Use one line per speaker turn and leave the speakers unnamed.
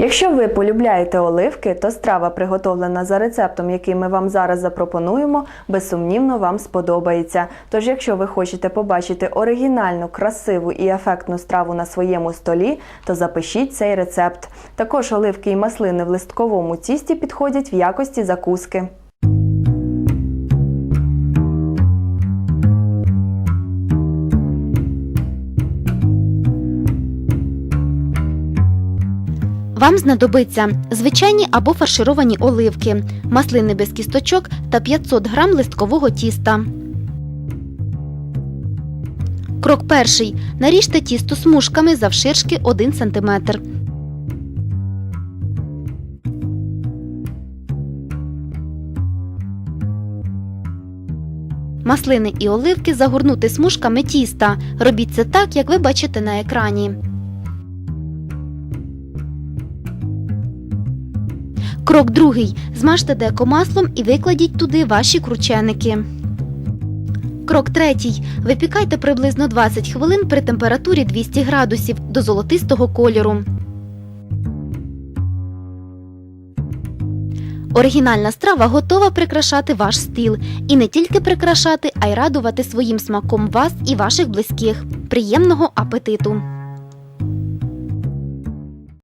Якщо ви полюбляєте оливки, то страва, приготовлена за рецептом, який ми вам зараз запропонуємо, безсумнівно вам сподобається. Тож, якщо ви хочете побачити оригінальну, красиву і ефектну страву на своєму столі, то запишіть цей рецепт. Також оливки і маслини в листковому тісті підходять в якості закуски.
Вам знадобиться звичайні або фаршировані оливки, маслини без кісточок та 500 грам листкового тіста. Крок перший. Наріжте тісто смужками завширшки 1 см. Маслини і оливки загорнути смужками тіста. Робіть це так, як ви бачите на екрані. Крок другий. Змажте деко маслом і викладіть туди ваші крученики. Крок третій. Випікайте приблизно 20 хвилин при температурі 200 градусів до золотистого кольору. Оригінальна страва готова прикрашати ваш стіл. І не тільки прикрашати, а й радувати своїм смаком вас і ваших близьких. Приємного апетиту!